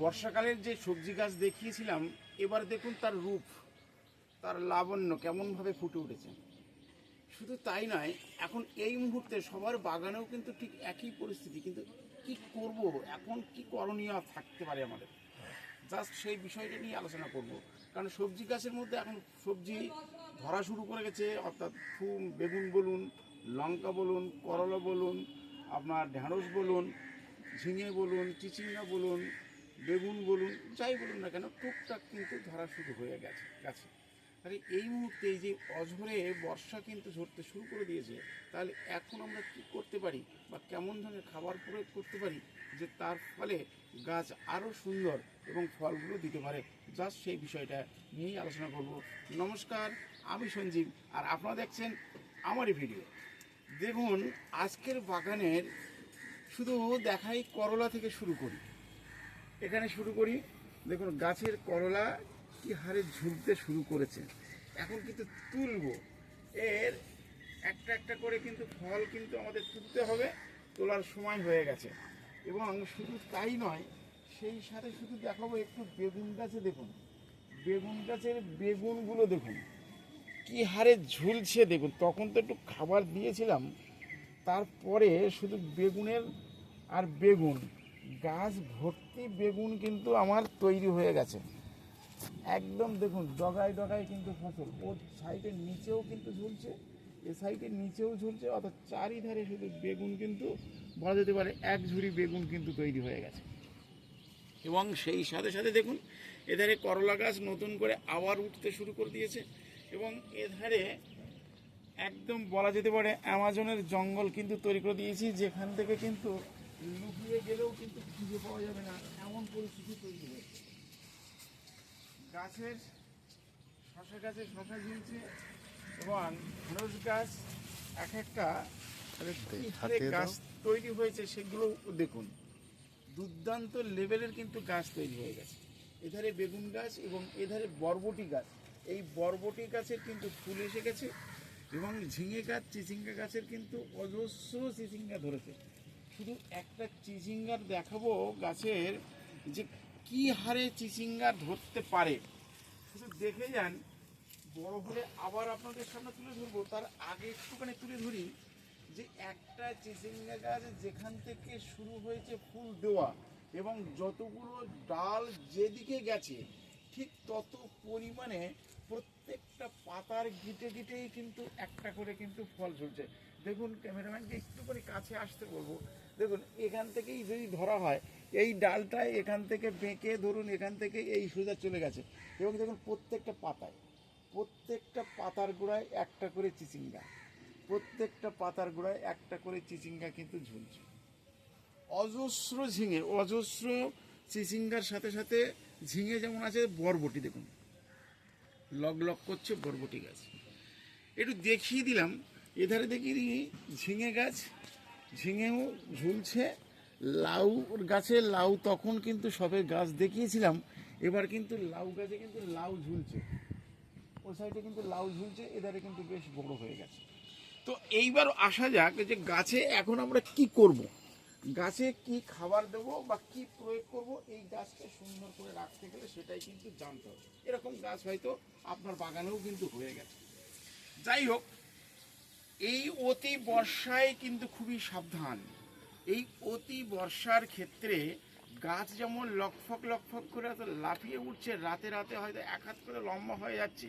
বর্ষাকালের যে সবজি গাছ দেখিয়েছিলাম, এবার দেখুন তার রূপ, তার লাবণ্য কেমনভাবে ফুটে উঠেছে। শুধু তাই নয়, এখন এই মুহূর্তে সবার বাগানেও কিন্তু ঠিক একই পরিস্থিতি, কিন্তু কি করব, এখন কি করণীয় থাকতে পারে আমাদের? জাস্ট সেই বিষয়টা নিয়ে আলোচনা করব। কারণ সবজি গাছের মধ্যে এখন সবজি ধরা শুরু করে গেছে, অর্থাৎ ফুল, বেগুন বলুন, লঙ্কা বলুন, করলা বলুন, আপনার ঢ্যাঁড়স বলুন, ঝিঙে বলুন, চিচিঙ্গা বলুন বেগুন বলুন, যাই বলুন না কেন, টুকটাক কিন্তু ধরা শুরু হয়ে গেছে গেছে। তাহলে এই মুহূর্তে এই যে অঝরে বর্ষা কিন্তু ঝরতে শুরু করে দিয়েছে, তাহলে এখন আমরা কি করতে পারি বা কেমন ধরনের খাবার প্রয়োগ করতে পারি যে তার ফলে গাছ আরও সুন্দর এবং ফলগুলো দিতে পারে? জাস্ট সেই বিষয়টা নিয়েই আলোচনা করব। নমস্কার, আমি সঞ্জীব, আর আপনারা দেখছেন আমারই ভিডিও। দেখুন, আজকের বাগানের শুধু দেখাই করলা থেকে শুরু করি। এখানে শুরু করি। দেখুন, গাছের করলা কি হারে ঝুলতে শুরু করেছে। এখন কিন্তু তুলবো। এর একটা একটা করে কিন্তু ফল কিন্তু আমাদের তুলতে হবে। তোলার সময় হয়ে গেছে। এবং শুধু তাই নয়, সেই সাথে শুধু দেখাবো একটু বেগুন গাছে দেখুন। বেগুন গাছের বেগুনগুলো দেখুন। কি হারে ঝুলছে দেখুন। তখন তো একটু খাবার দিয়েছিলাম। তারপরে শুধু বেগুনের আর বেগুন। গাছ ভর্তি বেগুন কিন্তু আমার তৈরি হয়ে গেছে। একদম দেখুন, ডগায় ডগায় কিন্তু ফসল। ওর সাইডের নিচেও কিন্তু ঝুলছে, এ সাইডের নিচেও ঝুলছে, অর্থাৎ চারিধারে শুধু বেগুন কিন্তু বলা যেতে পারে, এক ঝুড়ি বেগুন কিন্তু তৈরি হয়ে গেছে। এবং সেই সাথে সাথে দেখুন, এধারে করলা গাছ নতুন করে আবার উঠতে শুরু করে দিয়েছে এবং এধারে একদম বলা যেতে পারে অ্যামাজনের জঙ্গল কিন্তু তৈরি করে দিয়েছি, যেখান থেকে কিন্তু লুকিয়ে গেলেও কিন্তু খুঁজে পাওয়া যাবে না এমন পরিস্থিতি তৈরি হয়েছে। গাছের শশা গাছে শশা ঝুলছে এবং ঢেঁড়স গাছ এক একটা। গাছ তৈরি হয়েছে সেগুলো দেখুন। দুর্দান্ত লেভেলের কিন্তু গাছ তৈরি হয়ে গেছে। এধারে বেগুন গাছ এবং এধারে বরবটি গাছ। এই বরবটি গাছের কিন্তু ফুল এসে গেছে এবং ঝিঙে গাছ চিচিঙ্গা গাছের কিন্তু অজস্র চিচিঙ্গা ধরেছে। শুধু একটা চিচিঙ্গার দেখাবো গাছের যে কি হারে চিচিঙ্গা ধরতে পারে। শুধু দেখে যান, বড় হলে আবার আপনাদের সামনে তুলে ধরবো। তার আগে একটুখানি তুলে ধরি যে একটা চিচিঙ্গা গাছ যেখান থেকে শুরু হয়েছে ফুল দেওয়া এবং যতগুলো ডাল যেদিকে গেছে, ঠিক তত পরিমাণে প্রত্যেকটা পাতার গিটে গিটেই কিন্তু একটা করে কিন্তু ফল ঝুলছে। দেখুন, ক্যামেরাম্যানকে একটু করে কাছে আসতে বলব। দেখুন, এখান থেকেই যদি ধরা হয়, এই ডালটায় এখান থেকে বেঁকে ধরুন, এখান থেকে এই সোজা চলে গেছে। এবং দেখুন, প্রত্যেকটা পাতায়, প্রত্যেকটা পাতার গোড়ায় একটা করে চিচিঙ্গা। প্রত্যেকটা পাতার গোড়ায় একটা করে চিচিঙ্গা কিন্তু ঝুলছে। অজস্র ঝিঙে, অজস্র চিচিঙ্গার সাথে সাথে ঝিঙে যেমন আছে, বরবটি দেখুন। লগ লগ করছে, বরবটি গাছ। একটু দেখিয়ে দিলাম, এধারে দেখিয়ে দিই, ঝিঙে গাছ ঝিঙেও ঝুলছে, লাউ গাছে, লাউ তখন কিন্তু সবে গাছ দেখিয়েছিলাম, এবার কিন্তু লাউ গাছে কিন্তু লাউ ঝুলছে। ও সাইডে কিন্তু লাউ ঝুলছে, এধারে কিন্তু বেশ বড় হয়ে গেছে। তো এইবার আসা যাক যে গাছে এখন আমরা কি করব। গাছে কি খাবার দেব বা কি প্রয়োগ করব? এই গাছকে সুন্দর করে রাখতে গেলে সেটাই কিন্তু জানতে হবে। এরকম গাছ হয়তো আপনার বাগানেও কিন্তু হয়ে গেছে। যাই হোক এই অতি বর্ষায় কিন্তু খুবই সাবধান। এই অতি বর্ষার ক্ষেত্রে গাছ যেমন লকফক লকফক করে এত লাফিয়ে উঠছে, রাতে রাতে হয়তো এক হাত করে লম্বা হয়ে যাচ্ছে,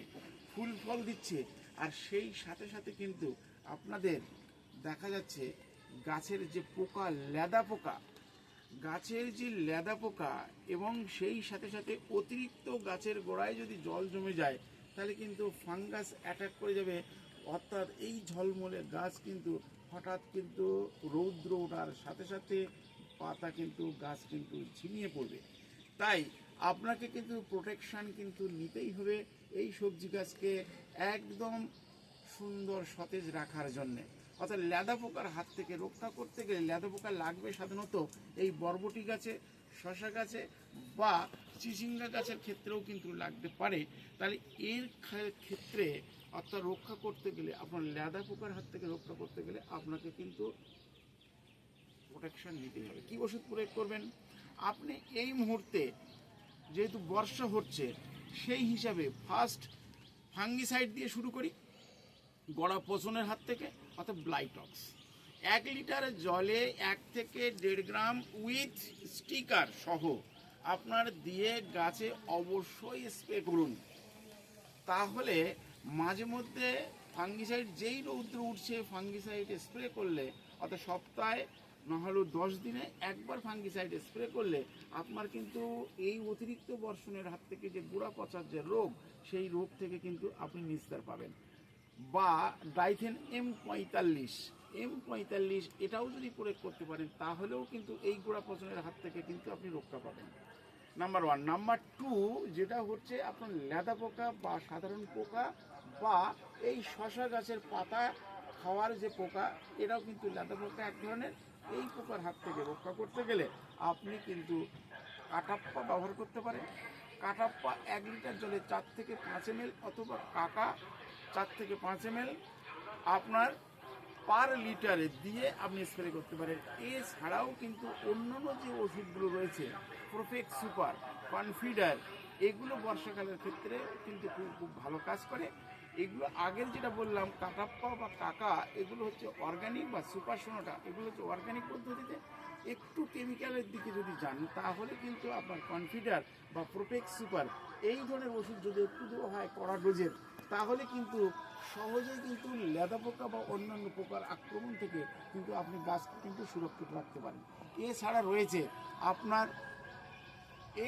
ফুল ফল দিচ্ছে। আর সেই সাথে সাথে কিন্তু আপনাদের দেখা যাচ্ছে গাছের যে পোকা, লেদা পোকা, গাছের যে লেদা পোকা এবং সেই সাথে সাথে অতিরিক্ত গাছের গোড়ায় যদি জল জমে যায়, তাহলে কিন্তু ফাঙ্গাস অ্যাটাক করে যাবে। অর্থাৎ এই ঝলমলে গাছ কিন্তু হঠাৎ কিন্তু রৌদ্র ওঠার সাথে সাথে পাতা কিন্তু, গাছ কিন্তু ঝিমিয়ে পড়বে। তাই আপনাকে কিন্তু প্রোটেকশান কিন্তু নিতেই হবে এই সবজি গাছকে একদম সুন্দর সতেজ রাখার জন্যে। অর্থাৎ ল্যাদা পোকার হাত থেকে রক্ষা করতে গেলে ল্যাদা পোকা লাগবে সাধারণত এই বরবটি গাছে শশা গাছে বা চিচিঙ্গা গাছের ক্ষেত্রেও কিন্তু লাগতে পারে। তাহলে এর ক্ষেত্রে অর্থাৎ রক্ষা করতে গেলে, আপনার লেদা পোকার হাত থেকে রক্ষা করতে গেলে আপনাকে কিন্তু প্রোটেকশন নিতে হবে। কী ওষুধ প্রয়োগ করবেন? আপনি এই মুহূর্তে যেহেতু বর্ষা হচ্ছে, সেই হিসাবে ফার্স্ট ফাঙ্গিসাইড দিয়ে শুরু করি, গড়া পচনের হাত থেকে, অর্থাৎ ব্লাইটক্স এক লিটার জলে এক থেকে দেড় গ্রাম উইথ স্টিকার সহ আপনার দিয়ে গাছে অবশ্যই স্প্রে করুন। তাহলে মাঝে মধ্যে ফাঙ্গিসাইড যেই রৌদ্র উঠছে, ফাঙ্গিসাইড স্প্রে করলে, অর্থাৎ সপ্তাহে নাহলেও দশ দিনে একবার ফাঙ্গিসাইড স্প্রে করলে আপনার কিন্তু এই অতিরিক্ত বর্ষণের হাত থেকে যে গুঁড়া পচার যে রোগ, সেই রোগ থেকে কিন্তু আপনি নিস্তার পাবেন। বা ডাইথেন এম পঁয়তাল্লিশ এম পঁয়তাল্লিশ এটাও যদি প্রয়োগ করতে পারেন, তাহলেও কিন্তু এই গোড়া পচনের হাত থেকে কিন্তু আপনি রক্ষা পাবেন। নাম্বার ওয়ান নাম্বার টু যেটা হচ্ছে আপনার লেদা পোকা বা সাধারণ পোকা বা এই শশা গাছের পাতা খাওয়ার যে পোকা, এটাও কিন্তু লেদা পোকা এক ধরনের। এই পোকার হাত থেকে রক্ষা করতে গেলে আপনি কিন্তু কাটাপ্পা ব্যবহার করতে পারেন। কাটাপ্পা এক লিটার জলে চার থেকে পাঁচ এম অথবা কাকা চার থেকে পাঁচ এম আপনার পার লিটারে দিয়ে আপনি স্প্রে করতে পারেন। এছাড়াও কিন্তু অন্যান্য যে ওষুধগুলো রয়েছে প্রোফেক্ট সুপার কনফিডার এগুলো বর্ষাকালের ক্ষেত্রে কিন্তু খুব খুব ভালো কাজ করে। এগুলো আগের যেটা বললাম, কাটাপ্পা বা কাকা, এগুলো হচ্ছে অর্গানিক বা সুপার সোনাটা। এগুলো হচ্ছে অর্গানিক পদ্ধতিতে। একটু কেমিক্যালের দিকে যদি যান, তাহলে কিন্তু আপনার কনফিডার বা প্রোপেক্স সুপার এই ধরনের ওষুধ যদি একটু দেওয়া হয় কড়া ডোজের তাহলে কিন্তু সহজেই কিন্তু লেদা পোকা বা অন্যান্য পোকার আক্রমণ থেকে কিন্তু আপনি গাছকে কিন্তু সুরক্ষিত রাখতে পারেন। এছাড়া রয়েছে আপনার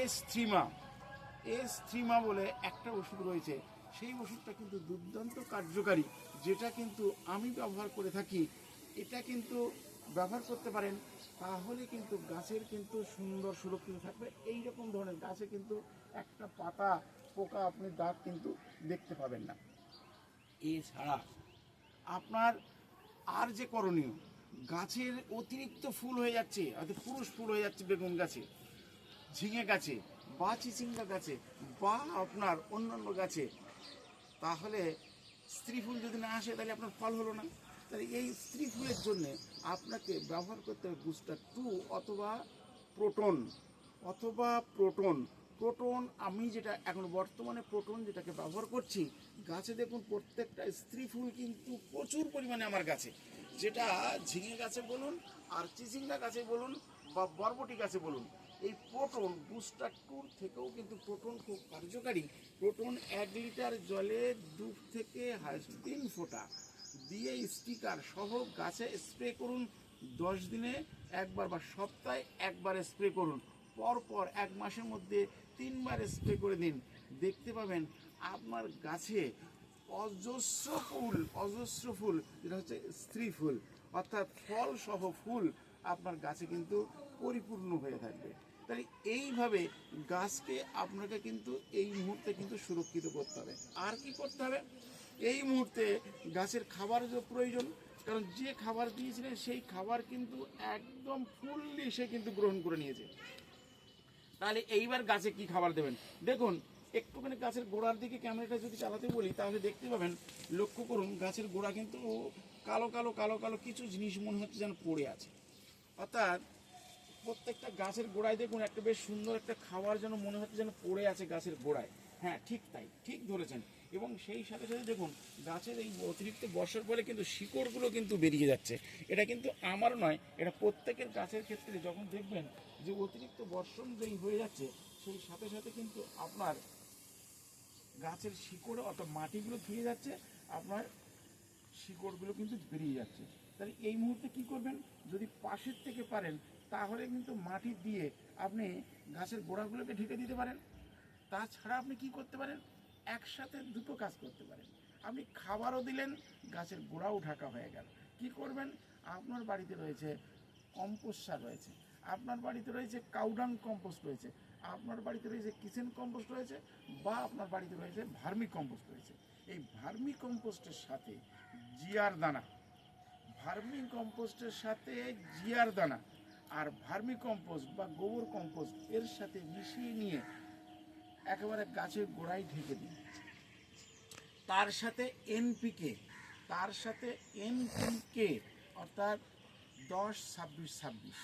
এস থ্রিমা এস থ্রিমা বলে একটা ওষুধ রয়েছে। সেই ওষুধটা কিন্তু দুর্দান্ত কার্যকারী, যেটা কিন্তু আমি ব্যবহার করে থাকি। এটা কিন্তু ব্যবহার করতে পারেন, তাহলে কিন্তু গাছের কিন্তু সুন্দর সুরক্ষিত থাকবে। এই রকম ধরনের গাছে কিন্তু একটা পাতা পোকা আপনি দাগ কিন্তু দেখতে পাবেন না। এছাড়া আপনার আর যে করণীয়, গাছের অতিরিক্ত ফুল হয়ে যাচ্ছে অর্থাৎ পুরুষ ফুল হয়ে যাচ্ছে বেগুন গাছে, ঝিঙে গাছে বা চিচিঙ্গা গাছে বা আপনার অন্যান্য গাছে, তাহলে স্ত্রী ফুল যদি না আসে তাহলে আপনার ফল হলো না। তাহলে এই স্ত্রী ফুলের জন্যে আপনাকে ব্যবহার করতে হবে বুস্টার টু অথবা প্রোটন অথবা প্রোটন প্রোটন, আমি যেটা এখন বর্তমানে প্রোটন যেটাকে ব্যবহার করছি, গাছে দেখুন প্রত্যেকটা স্ত্রী ফুল কিন্তু প্রচুর পরিমাণে আমার গাছে। যেটা ঝিঙে গাছে বলুন, আর চিচিঙ্গা গাছে বলুন, বা বরবটি গাছে বলুন, এই প্রোটন বুস্টার টুর থেকেও কিন্তু প্রোটন খুব কার্যকারী। প্রোটন এক লিটার জলে দু থেকে তিন ফোঁটা। দিয়ে স্টিকার সহ গাছে স্প্রে করুন, দশ দিনে একবার বা সপ্তাহে একবার স্প্রে করুন। পরপর এক মাসের মধ্যে তিনবার স্প্রে করে দিন। দেখতে পাবেন আপনার গাছে অজস্র ফুল অজস্র ফুল, যেটা হচ্ছে স্ত্রী ফুল, অর্থাৎ ফল সহ ফুল আপনার গাছে কিন্তু পরিপূর্ণ হয়ে থাকবে। তাই এইভাবে গাছকে আপনাকে কিন্তু এই মুহূর্তে কিন্তু সুরক্ষিত করতে হবে। আর কি করতে হবে? এই মুহূর্তে গাছের খাবার যে প্রয়োজন, কারণ যে খাবার দিয়েছিলেন সেই খাবার কিন্তু একদম ফুললি সে কিন্তু গ্রহণ করে নিয়েছে। তাহলে এইবার গাছে কি খাবার দেবেন? দেখুন, একটুখানি গাছের গোড়ার দিকে ক্যামেরাটা যদি চালাতে বলি, তাহলে দেখতে পাবেন, লক্ষ্য করুন, গাছের গোড়া কিন্তু কালো কালো কালো কালো কিছু জিনিস মনে হচ্ছে যেন পড়ে আছে। অর্থাৎ প্রত্যেকটা গাছের গোড়ায় দেখুন, একটা বেশ সুন্দর একটা খাবার যেন মনে হচ্ছে যেন পড়ে আছে গাছের গোড়ায়। হ্যাঁ ঠিক তাই, ঠিক ধরেছেন। এবং সেই সাথে সাথে দেখুন, গাছের এই অতিরিক্ত বর্ষার ফলে কিন্তু শিকড়গুলো কিন্তু বেরিয়ে যাচ্ছে। এটা কিন্তু আমার নয়, এটা প্রত্যেকের গাছের ক্ষেত্রে যখন দেখবেন যে অতিরিক্ত বর্ষণ যেই হয়ে যাচ্ছে, সেই সাথে সাথে কিন্তু আপনার গাছের শিকড়ে অর্থাৎ মাটিগুলো ধুয়ে যাচ্ছে, আপনার শিকড়গুলো কিন্তু বেরিয়ে যাচ্ছে। তাহলে এই মুহূর্তে কি করবেন? যদি পাশের থেকে পারেন, তাহলে কিন্তু মাটি দিয়ে আপনি গাছের গোড়াগুলোকে ঢেকে দিতে পারেন। তাছাড়া আপনি কি করতে পারেন? একসাথে দুটো কাজ করতে পারেন। আপনি খাবারও দিলেন, গাছের গোড়াও ঢাকা হয়ে গেল। কি করবেন? আপনার বাড়িতে রয়েছে কম্পোস্ট সার রয়েছে। আপনার বাড়িতে রয়েছে কাউডাং কম্পোস্ট রয়েছে। আপনার বাড়িতে রয়েছে কিচেন কম্পোস্ট রয়েছে বা আপনার বাড়িতে রয়েছে ভার্মি কম্পোস্ট রয়েছে। এই ভার্মি কম্পোস্টের সাথে জিয়ার দানা, ভার্মি কম্পোস্টের সাথে জিয়ার দানা আর ভার্মি কম্পোস্ট বা গোবর কম্পোস্ট এর সাথে মিশিয়ে নিয়ে একেবারে গাছের গোড়ায় ঢেকে দিন। তার সাথে এনপিকে, তার সাথে এনপিকে, অর্থাৎ দশ ছাব্বিশ ছাব্বিশ।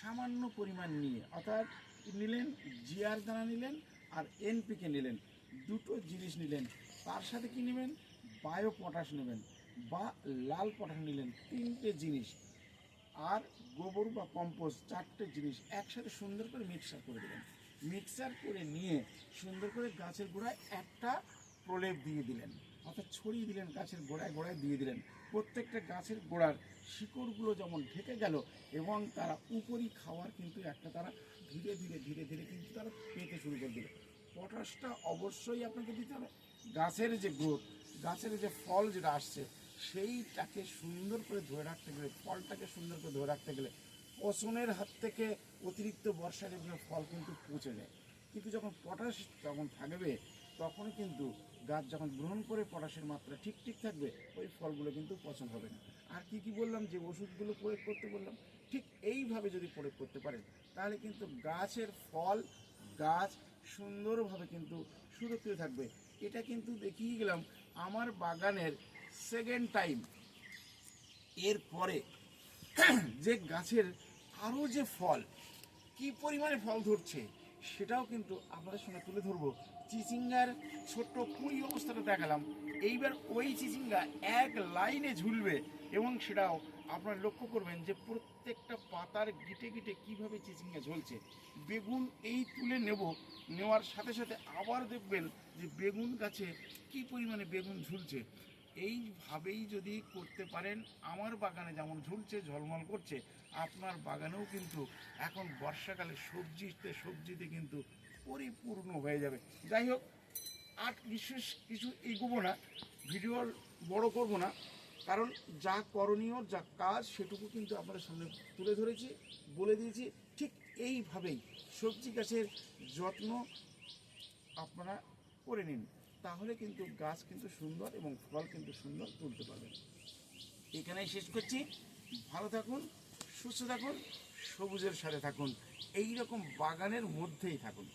সামান্য পরিমাণ নিয়ে, অর্থাৎ নিলেন, জিআর দানা নিলেন আর এনপিকে নিলেন। দুটো জিনিস নিলেন। তার সাথে কি নেবেন? বায়ো পটাশ নেবেন বা লাল পটাশ নিলেন। তিনটে জিনিস আর গোবর বা কম্পোস্ট, চারটে জিনিস একসাথে সুন্দর করে মিক্সার করে দেবেন। মিক্সার করে নিয়ে সুন্দর করে গাছের গোড়ায় একটা প্রলেপ দিয়ে দিলেন। অর্থাৎ ছড়িয়ে দিলেন গাছের গোড়ায় গোড়ায় দিয়ে দিলেন। প্রত্যেকটা গাছের গোড়ার শিকড়গুলো যেমন ঢেকে গেল এবং তারা উপরি খাওয়ার কিন্তু একটা তারা ধীরে ধীরে ধীরে ধীরে কিন্তু তারা পেতে শুরু করে দিল। পটাশটা অবশ্যই আপনাকে দিতে হবে। গাছের যে গ্রোথ, গাছের যে ফল যেটা আসছে, সেইটাকে সুন্দর করে ধরে রাখতে গেলে, ফলটাকে সুন্দর করে ধরে রাখতে গেলে পচনের হাত থেকে অতিরিক্ত বর্ষার এগুলো ফল কিন্তু পচে যায়। কিন্তু যখন পটাশ যখন থাকবে তখন কিন্তু গাছ যখন গ্রহণ করে পটাশের মাত্রা ঠিক ঠিক থাকবে, ওই ফলগুলো কিন্তু পচন হবে না। আর কি কি বললাম, যে ওষুধগুলো প্রয়োগ করতে বললাম, ঠিক এইভাবে যদি প্রয়োগ করতে পারেন, তাহলে কিন্তু গাছের ফল, গাছ সুন্দরভাবে কিন্তু সুরক্ষিত থাকবে। এটা কিন্তু দেখিয়ে গেলাম আমার বাগানের সেকেন্ড টাইম এর পরে যে গাছের আরও যে ফল, কি পরিমাণে ফল ধরছে, সেটাও কিন্তু আপনাদের সঙ্গে তুলে ধরবো। চিচিঙ্গার ছোট্ট কুড়ি অবস্থাটা দেখালাম। এইবার ওই চিচিঙ্গা এক লাইনে ঝুলবে এবং সেটাও আপনারা লক্ষ্য করবেন যে প্রত্যেকটা পাতার গিটে গিটে কীভাবে চিচিঙ্গা ঝুলছে। বেগুন এই তুলে নেব, নেওয়ার সাথে সাথে আবার দেখবেন যে বেগুন গাছে কি পরিমাণে বেগুন ঝুলছে। এইভাবেই যদি করতে পারেন, আমার বাগানে যেমন ঝুলছে, ঝলমল করছে, আপনার বাগানেও কিন্তু এখন বর্ষাকালে সবজিতে সবজিতে কিন্তু পরিপূর্ণ হয়ে যাবে। যাই হোক, আর বিশেষ কিছু এগোবো না ভিডিওর বড় করব না, কারণ যা করণীয়, যা কাজ সেটুকু কিন্তু আপনাদের সামনে তুলে ধরেছি, বলে দিয়েছি। ঠিক এইভাবেই সবজি গাছের যত্ন আপনারা করে নিন। তাহলে কিন্তু গাছ কিন্তু সুন্দর এবং ফল কিন্তু সুন্দর তুলতে পারবেন। এখানেই শেষ করছি। ভালো থাকুন, সুস্থ থাকুন, সবুজের সাথে থাকুন এই রকম বাগানের মধ্যেই থাকুন।